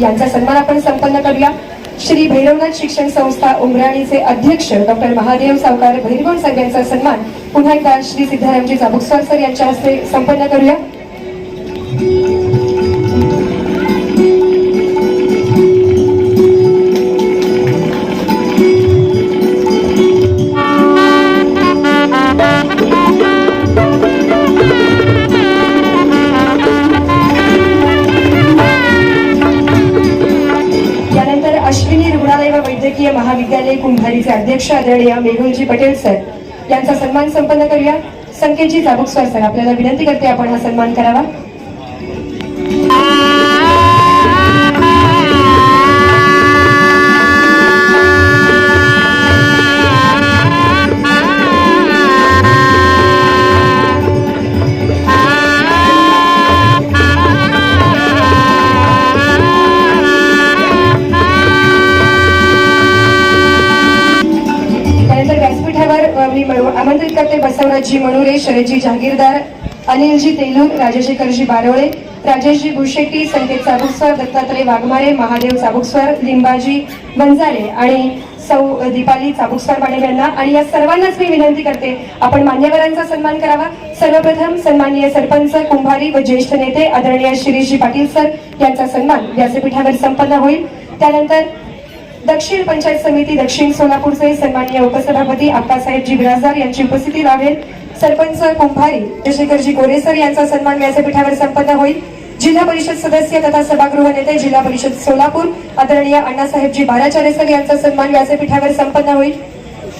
यांचा सन्मान आपण संपन्न करूया. श्री भैरवनाथ शिक्षण संस्था उमराणीचे अध्यक्ष डॉक्टर महादेव सावकार भैरवण सर यांचा सन्मान पुन्हा एकदा श्री सिद्धारामजी चाबुकस्वार सर यांच्या हस्ते संपन्न करूया. महाविद्यालय कुंभारीचे अध्यक्ष आदरणीय मेघुलजी पटेल सर यांचा सन्मान संपन्न करूया. संकेतजी चाबुकस्वार सर आपल्याला विनंती करते आपण हा सन्मान करावा. बसवराजजी मनुरे शरदजी जहागीरदार अनिलजी तेलूर राजशेखरजी बारोळे राजेशजी भुशेट्टी संकेत चाबुकस्वर दत्तात्रय वाघमारे महादेव चाबुकस्वर लिंबाजी बंजारे आणि सौ दीपाली चाबुकस्वर पाटील यांना आणि या सर्वांनाच मी विनंती करते आपण मान्यवरांचा सन्मान करावा. सर्वप्रथम सन्माननीय सरपंच कुंभारी व ज्येष्ठ नेते आदरणीय शिरीषजी पाटील सर यांचा सन्मान व्यासपीठावर संपन्न होईल. त्यानंतर दक्षिण पंचायत समिती दक्षिण सोलापूरचे सन्माननीय उपसभापती आप्पासाहेबजी बिराजदार यांची उपस्थिती लाभेल सरपंच कुंभारी चंद्रशेखरजी कोरेसर यांचा सन्मान व्यासपीठावर संपन्न होईल. जिल्हा परिषद सदस्य तथा सभागृह नेते जिल्हा परिषद सोलापूर आदरणीय अण्णासाहेबजी बाराचारेसर यांचा सन्मान व्यासपीठावर संपन्न होईल.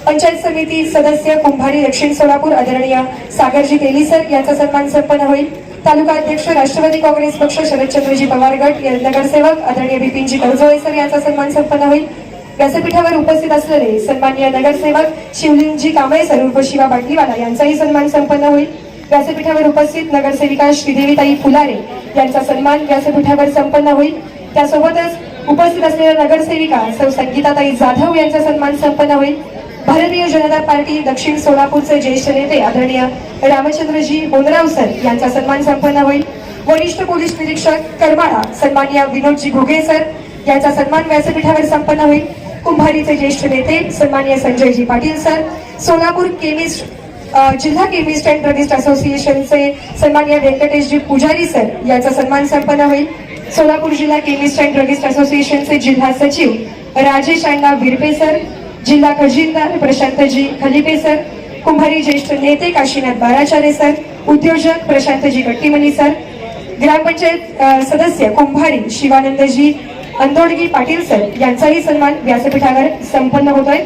पंचायत समिती सदस्य कुंभारी दक्षिण सोलापूर आदरणीय सागरजी तेली सर यांचा सन्मान संपन्न होईल. तालुका अध्यक्ष राष्ट्रवादी काँग्रेस पक्ष शरदचंद्रजी पवार गट या नगरसेवक आदरणीय बिपिनजी करजोळे सर यांचा सन्मान संपन्न होईल. व्यासपीठावर उपस्थित असलेले सन्माननीय नगरसेवक शिवलिंगजी कांबळे सर उर्फ शिवा बाटलीवाला यांचाही सन्मान संपन्न होईल. व्यासपीठावर उपस्थित नगरसेविका श्रीदेवीताई फुलारे यांचा सन्मान व्यासपीठावर संपन्न होईल. त्यासोबतच उपस्थित असलेल्या नगरसेविका सौ संगीताताई जाधव यांचा सन्मान संपन्न होईल. भारतीय जनता पार्टी दक्षिण सोलापूरचे ज्येष्ठ नेते आदरणीय रामचंद्रजी बोनराव सर यांचा सन्मान संपन्न होईल. वरिष्ठ पोलीस निरीक्षक करमाळा सन्मान्य विनोदजी घुगे सर यांचा सन्मान व्यासपीठावर संपन्न होईल. कुंभारीचे ज्येष्ठ नेते सन्मान्य संजयजी पाटील सर सोलापूर केमिस्ट जिल्हा केमिस्ट अँड ड्रगिस्ट असोसिएशनचे सन्मान्य व्यंकटेशजी पुजारी सर यांचा सन्मान संपन्न होईल. सोलापूर जिल्हा केमिस्ट अँड ड्रगिस्ट असोसिएशनचे जिल्हा सचिव राजेश अण्णा विरपे सर जिल्हा खजिनदार प्रशांतजी खलिपे सर कुंभारी ज्येष्ठ नेते काशीनाथ बाराचारे सर उद्योजक प्रशांतजी गट्टीमणी सर ग्रामपंचायत सदस्य कुंभारी शिवानंदजी अंदोडगी पाटील सर यांचाही सन्मान व्यासपीठावर संपन्न होतोय.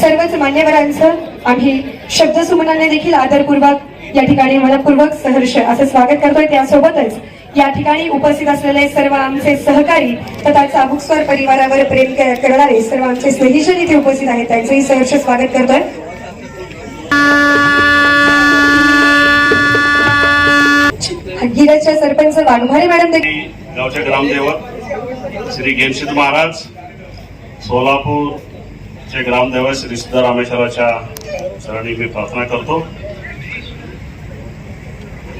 सर्वच मान्यवरांचं आम्ही शब्दसुमनाने देखील आदरपूर्वक या ठिकाणी मनपूर्वक सहर्ष असं स्वागत करतोय. त्यासोबतच या ठिकाणी उपस्थित असलेले सर्व आमचे सहकारी तथा चाबुकस्वर परिवारावर प्रेम करणारे सर्व आमचे स्नेहीजन इथे उपस्थित आहेत. त्यांचंही सहर्ष स्वागत करतोय. गिरजच्या सरपंच वाघमारे मॅडम देखील गावचे ग्रामदैवत श्री गेमसिद्ध महाराज सोलापूरचे ग्रामदैवत श्री सिद्धरामेश्वराच्या चरणी मी प्रार्थना करतो.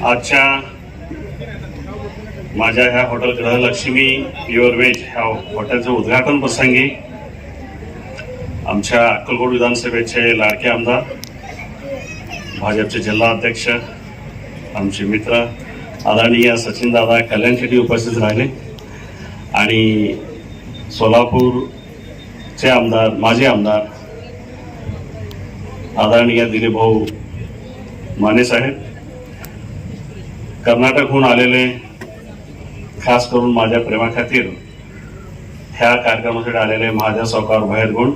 आजच्या माझ्या ह्या हॉटेल ग्रहलक्ष्मी प्युअर व्हेज ह्या हॉटेलचं उद्घाटन प्रसंगी आमच्या अक्कलकोट विधानसभेचे लाडके आमदार भाजपचे जिल्हा अध्यक्ष आमचे मित्र आदरणीय सचिन दादा कल्याण शेट्टी उपस्थित राहिले आणि सोलापूरचे आमदार माजी आमदार आदरणीय दिलीप भाऊ माने साहेब कर्नाटकहून आलेले खास करून माझ्या प्रेमाखातीर ह्या कार्यक्रमासाठी आलेले महादेव सावकार बाहेरगुण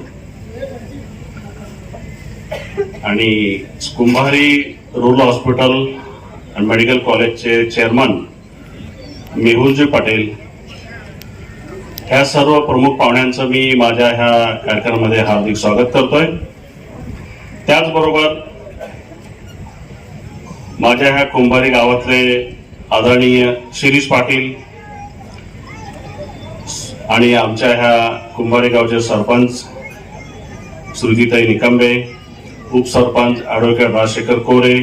आणि कुंभारी रुरल हॉस्पिटल आणि मेडिकल कॉलेजचे चेअरमन मेहुलजी पाटील ह्या सर्व प्रमुख पाहुण्यांचं मी माझ्या ह्या कार्यक्रमामध्ये हार्दिक स्वागत करतोय. त्याचबरोबर माझ्या ह्या कुंभारी गावातले आदरणीय शिरीष पाटील आणि आमच्या ह्या कुंभारेगावचे सरपंच श्रुतीताई निकंबे उपसरपंच ॲडव्होकेट राजशेखर कोरे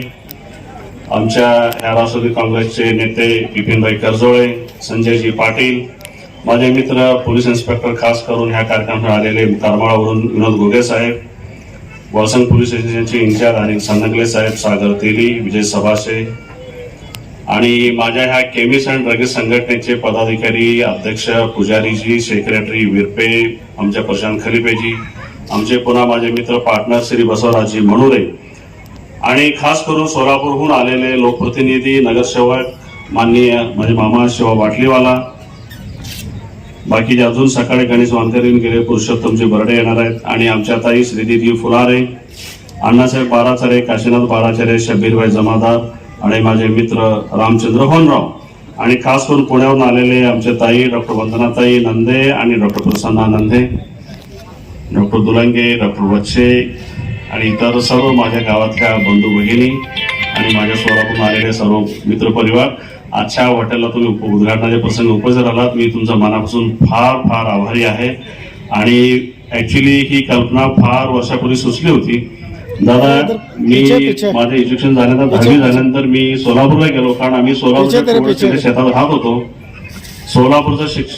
आमच्या ह्या राष्ट्रवादी काँग्रेसचे नेते बिपिनभाई करजोळे संजयजी पाटील माझे मित्र पोलीस इन्स्पेक्टर खास करून ह्या कार्यक्रमात आलेले करमाळावरून विनोद घोगे साहेब वळसंग पोलीस स्टेशनचे इंचार्ज आणि संदकले साहेब सागर तेली विजय सभासे आणि माझ्या ह्या केमिस्ट अँड ड्रग्स संघटनेचे पदाधिकारी अध्यक्ष पुजारीजी सेक्रेटरी विरपे आमच्या प्रशांत खलिपेजी आमचे पुन्हा माझे मित्र पार्टनर श्री बसवराजी मनुरे आणि खास करून सोलापूरहून आलेले लोकप्रतिनिधी नगरसेवक माननीय माझे मामा शिवा बाटलीवाला. बाकीचे अजून सकाळी गणेश वानकरीन गेले पुरुषोत्तमचे बर्डे येणार आहेत आणि आमच्या ताई श्रीदिदी फुलारे अण्णासाहेब बाराचारे काशीनाथ बाराचारे शब्बीरभाई जमादार आणि माझे मित्र रामचंद्र होनराव आणि खास करून पुण्याहून आलेले आमच्या ताई डॉक्टर वंदनाताई नंदे आणि doctor Prasanna Nande doctor Dulange doctor Vachhe आणि इतर सर्व माझ्या गावातल्या बंधू भगिनी आणि माझ्या सोलापूरून आलेले सर्व मित्रपरिवार आजच्या हॉटेलला तुम्ही उप- उद्घाटनाच्या प्रसंगी उपस्थित राहिलात. मी तुमच्या मनापासून फार फार आभारी आहे. आणि ॲक्च्युली ही कल्पना फार वर्षापूर्वी सुचली होती. दादा मी. माझं एज्युकेशन झाल्यानंतर दहावी. झाल्यानंतर मी सोलापूरला गेलो कारण आम्ही सोलापूरच्या पिछे. शेतात राहत होतो सोलापूरचं शिक्ष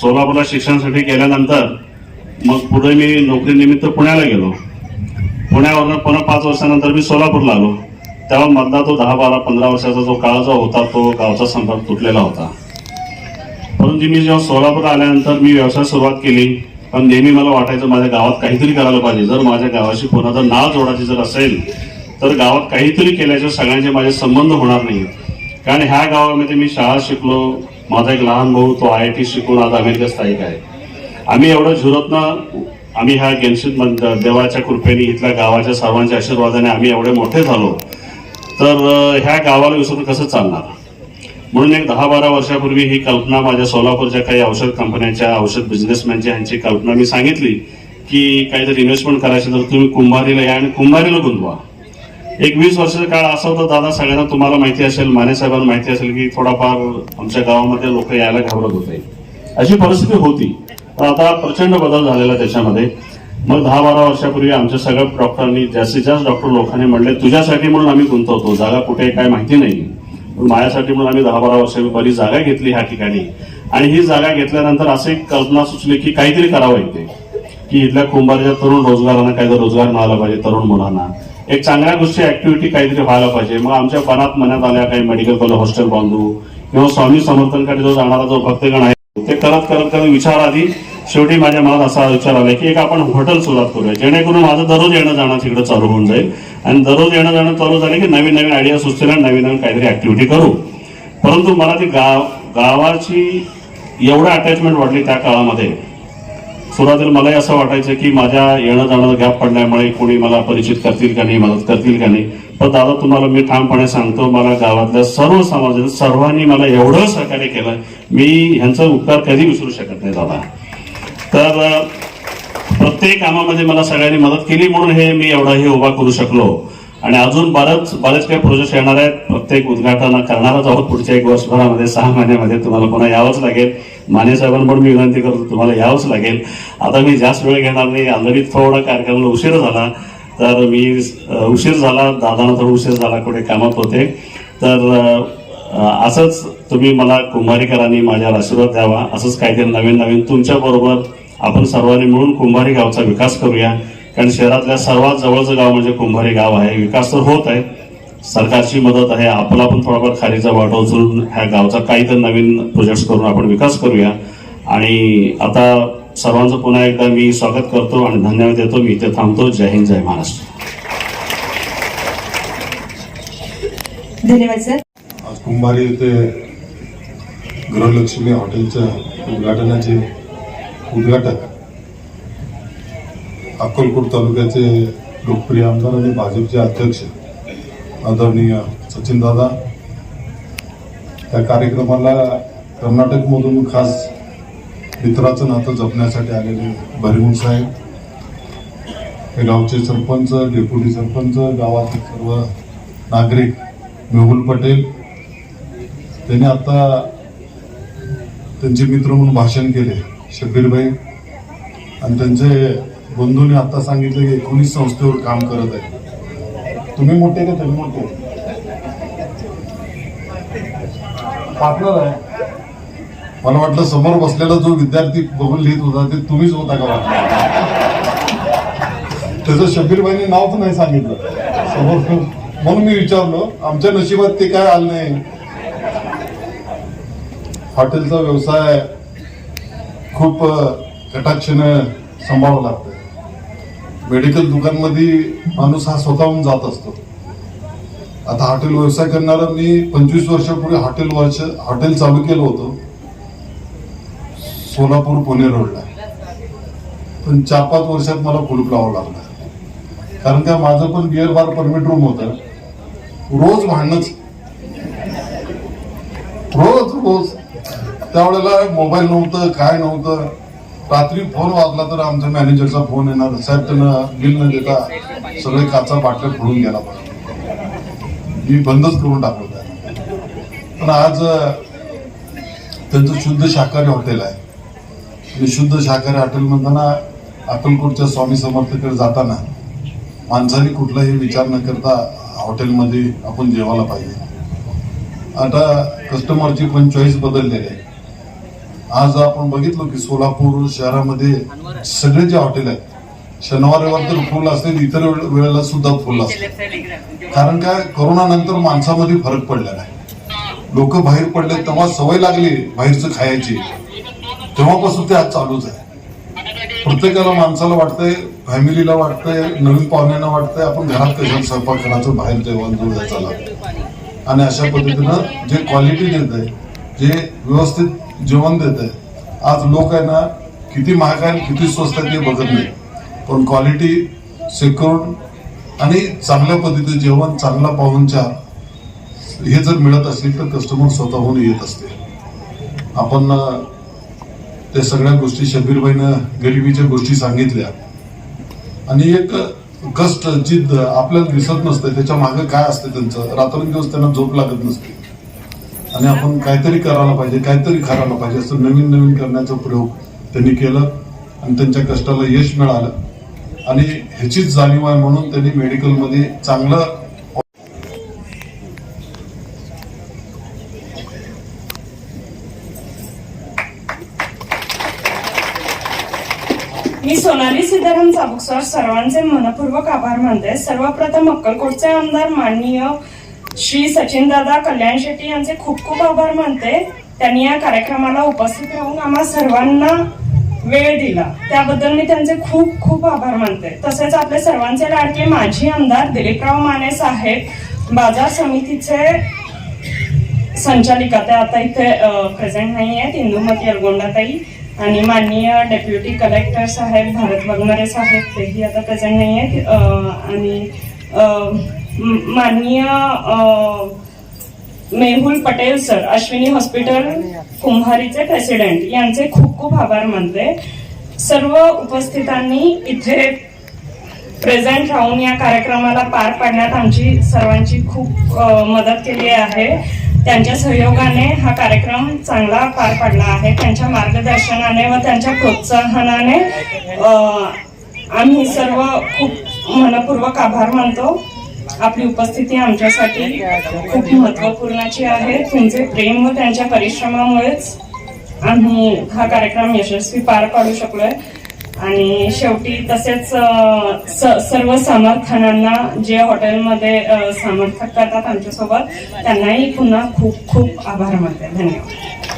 सोलापूरला शिक्षणासाठी गेल्यानंतर मग पुढे मी नोकरीनिमित्त पुण्याला गेलो पुण्यावरनं पुन्हा पाच वर्षानंतर मी सोलापूरला आलो तेव्हा मधला तो दहा बारा पंधरा वर्षाचा जो काळ जो होता तो गावचा संपर्क तुटलेला होता परंतु मी जेव्हा सोलापूरला आल्यानंतर मी व्यवसाय सुरुवात केली पण नेहमी मला वाटायचं माझ्या गावात काहीतरी करायला पाहिजे. जर माझ्या गावाशी कोणाचं नाव जोडायची जर असेल तर गावात काहीतरी केल्याच्या सगळ्यांचे माझे संबंध होणार नाही कारण ह्या गावामध्ये मी शाळा शिकलो. माझा एक लहान भाऊ तो आय आय टी शिकून आज अमेरिका स्थायिक आहे. आम्ही एवढं झुरतनं आम्ही ह्या गेनशीत देवाच्या कृपेने इथल्या गावाच्या सर्वांच्या आशीर्वादाने आम्ही एवढे मोठे झालो. तर ह्या गावाला विसरून कसं चालणार? म्हणून एक दहा बारा वर्षापूर्वी ही कल्पना माझ्या सोलापूरच्या काही औषध कंपन्यांच्या औषध बिझनेसमॅनच्या ह्यांची कल्पना मी सांगितली की काहीतरी इन्व्हेस्टमेंट करायची तर तुम्ही कुंभारीला या आणि कुंभारीला गुंतवा. एक वीस वर्षाचा काळ असा होता दादा सगळ्यांना तुम्हाला माहिती असेल माने साहेबांना माहिती असेल की थोडाफार आमच्या गावामध्ये लोक यायला घाबरत होते. अशी परिस्थिती होती. पण आता प्रचंड बदल झालेला त्याच्यामध्ये. मग दहा बारा वर्षापूर्वी आमच्या सगळ्या डॉक्टरांनी जास्तीत जास्त डॉक्टर लोकांनी म्हणले तुझ्यासाठी म्हणून आम्ही गुंतवतो. जागा कुठे काय माहिती नाही. माझ्यासाठी म्हणून आम्ही दहा बारा वर्षांनी पहिली जागा घेतली ह्या ठिकाणी. आणि ही जागा घेतल्यानंतर असे कल्पना सुचली की काहीतरी करावं इथे. की इथल्या कुंभारच्या तरुण रोजगारांना काहीतरी रोजगार मिळाला पाहिजे तरुण मुलांना. एक चांगल्या गोष्टी ऍक्टिव्हिटी काहीतरी व्हायला पाहिजे. मग आमच्या मनात मनात आल्या काही मेडिकल कॉलेज हॉस्टेल बांधू. किंवा स्वामी समर्थनकडे जो जाणारा जो भक्तगण आहे ते करत करत करत विचार आधी शेवटी माझ्या मनात असा विचार आला की एक आपण हॉटेल सुरुवात करूया. जेणेकरून माझं दररोज येणं जाणं तिकडे चालू होऊन जाईल. आणि दररोज येणं जाणं चालू झालं की नवीन नवीन आयडिया सुचतील आणि नवीन नवीन काहीतरी ऍक्टिव्हिटी करू. परंतु मला ती गाव गावाची एवढं अटॅचमेंट वाटली त्या काळामध्ये. सुरुवातीला मलाही असं वाटायचं की माझ्या येणं जाणं गॅप पडल्यामुळे कोणी मला परिचित करतील का नाही मदत करतील का नाही. पण दादा तुम्हाला मी ठामपणे सांगतो मला गावातल्या सर्व समाजातील सर्वांनी मला एवढं सहकार्य केलं. मी ह्यांचा उपकार कधी विसरू शकत नाही दादा. तर प्रत्येक कामामध्ये मला सगळ्यांनी मदत केली म्हणून हे मी एवढाही उभा करू शकलो. आणि अजून बरंच बरेच काही प्रोजेक्ट येणार आहेत. प्रत्येक उद्घाटन करणारच आहोत. पुढच्या एक वर्षभरामध्ये सहा महिन्यामध्ये तुम्हाला पुन्हा यावंच लागेल. माने साहेबांना पण मी विनंती करतो तुम्हाला यावंच लागेल. आता मी जास्त वेळ घेणार नाही. ऑलरेडी थोडा कार्यक्रमाला उशीर झाला. तर मी उशीर झाला. दादांना थोडा उशीर झाला. कुठे कामात होते. तर असंच तुम्ही मला कुंभारीकरांनी माझ्यावर आशीर्वाद द्यावा. असंच काहीतरी नवीन नवीन तुमच्याबरोबर आपण सर्वांनी मिळून कुंभारी गावचा विकास करूया. कारण शहरातल्या सर्वात जवळचं गाव म्हणजे कुंभारी गाव आहे. विकास तर होत आहे. सरकारची मदत आहे. आपला पण थोडाफार खालीचा वाटा उचलून ह्या गावचा काहीतरी नवीन प्रोजेक्ट करून आपण विकास करूया. आणि आता सर्वांचं पुन्हा एकदा मी स्वागत करतो आणि धन्यवाद देतो. मी इथे थांबतो. जय हिंद जय महाराष्ट्र. धन्यवाद सर. आज कुंभारी येथे गृहलक्ष्मी हॉटेलच्या उद्घाटनाचे उद्घाटक. अक्कलकोट तालुक्याचे लोकप्रिय आमदार आणि भाजपचे अध्यक्ष आदरणीय सचिनदादा त्या कार्यक्रमाला कर्नाटकमधून खास मित्राचं नातं जपण्यासाठी आलेले भरिमुख साहेब हे गावचे सरपंच डेप्युटी सरपंच गावातील सर्व नागरिक मेहुल पटेल. त्यांनी आता त्यांचे मित्र म्हणून भाषण केले. शब्बीरभाई आणि त्यांचे बंधूंनी आता सांगितलं की एकोणीस संस्थेवर काम करत आहे तुम्ही मोठे का तुम्ही मोठे? पार्टनर आहे. मला वाटलं समोर बसलेला जो विद्यार्थी बघून लिहित होता ते तुम्हीच होता का वाटलं त्याचं शबीर भाईने नाव पण नाही सांगितलं. समोर म्हणून मी विचारलो आमच्या नशिबात ते काय आलं नाही? हॉटेलचा व्यवसाय खूप अ, सांभाळावं लागतं मेडिकल दुकानमध्ये माणूस हा स्वतःहून जात असतो. आता हॉटेल व्यवसाय करणारा मी पंचवीस वर्षापूर्वी हॉटेल वर्ष हॉटेल चालू केलं होतं. सोलापूर पुणे रोडला. पण चार पाच वर्षात मला कुलूप लावावं लागलं. कारण का माझं पण बिअर बार परमिट रूम होतं. रोज भांडणच. रोज रोज. त्यावेळेला मोबाईल नव्हतं काय नव्हतं. रात्री फोन वाजला तर आमच्या मॅनेजरचा फोन येणार. साहेब त्यानं बिल न देता सगळे काचा बाटल्या फोडून गेला मी बंदच करून टाकलं त्यानं पण आज त्यांचं शुद्ध शाकाहारी हॉटेल आहे. आणि शुद्ध शाकाहारी हॉटेल म्हणताना अक्कलकोटच्या स्वामी समर्थकडे जाताना माणसाने कुठलाही विचार न करता हॉटेलमध्ये आपण जेवायला पाहिजे. आता कस्टमरची पण चॉईस बदललेली आहे. आज आपण बघितलो की सोलापूर शहरामध्ये सगळे जे हॉटेल आहेत शनिवार रविवार तर फुल असते इतर वेळेला सुद्धा फुल असते कारण काय कोरोना नंतर माणसामध्ये फरक पडलेला आहे. लोक बाहेर पडले तेव्हा सवय लागली बाहेरचं खायची. तेव्हापासून ते आज चालूच आहे. प्रत्येकाला माणसाला वाटतंय फॅमिलीला वाटतंय नवीन पाहुण्यांना वाटतंय आपण घरात कशाला स्वयंपाक करायचं बाहेर जेवण जुळलं चला आणि अशा पद्धतीनं जे क्वालिटी देत आहे जे व्यवस्थित जेवण देत. आहे आज लोक आहे ना किती महाग आहे आणि किती स्वस्त आहे ते बघत नाही. पण क्वालिटी सेक्युर आणि चांगल्या पद्धतीचं जेवण चांगला पाहुणचार हे जर मिळत असेल तर कस्टमर स्वतःहून येत असते आपण त्या सगळ्या गोष्टी शबीरबाईनं गरिबीच्या गोष्टी सांगितल्या. आणि एक कष्ट जिद्द आपल्याला दिसत नसतं त्याच्या मागं काय असते त्यांचं? रात्रंदिवस त्यांना झोप लागत नसते. आणि आपण काहीतरी करायला पाहिजे काहीतरी करायला पाहिजे. असं नवीन नवीन करण्याचा प्रयोग त्यांनी केला आणि त्यांच्या कष्टाला यश मिळालं. आणि ह्याचीच जाणीव आहे म्हणून त्यांनी मेडिकलमध्ये चांगलं मी सोनाली सीताराम चाबुकसर सर्वांचे मनपूर्वक आभार मानते. सर्वप्रथम अक्कलकोटचे आमदार माननीय श्री सचिन दादा कल्याण शेट्टी यांचे खूप खूप आभार मानते. त्यांनी या कार्यक्रमाला उपस्थित राहून आम्हा सर्वांना वेळ दिला. त्याबद्दल मी त्यांचे खूप खूप आभार मानते. तसेच आपले सर्वांचे लाडके माजी आमदार दिलीपराव माने साहेब बाजार समितीचे संचालिका त्या आता इथे प्रेझेंट नाही आहेत. इंदुमती अलगोंडाताई आणि माननीय डेप्युटी कलेक्टर साहेब भारत बगनारे साहेब तेही आता प्रेझेंट नाही आहेत. आणि माननीय मेहुल पटेल सर अश्विनी हॉस्पिटल कुंभारीचे प्रेसिडेंट यांचे खूप खूप आभार मानते. सर्व उपस्थितांनी इथे प्रेझेंट राहून या कार्यक्रमाला पार पाडण्यात आमची सर्वांची खूप मदत केली आहे. त्यांच्या सहयोगाने हा कार्यक्रम चांगला पार पाडला आहे. त्यांच्या मार्गदर्शनाने व त्यांच्या प्रोत्साहनाने आम्ही सर्व खूप मनपूर्वक आभार मानतो. आपली उपस्थिती आमच्यासाठी खूप महत्वपूर्णाची आहे. तुमचे प्रेम व त्यांच्या परिश्रमामुळेच आम्ही हा कार्यक्रम यशस्वी पार पाडू शकलोय. आणि शेवटी तसेच स- सर्व समर्थनांना जे हॉटेलमध्ये समर्थक करतात आमच्यासोबत त्यांनाही पुन्हा खूप खूप आभार मानते. धन्यवाद.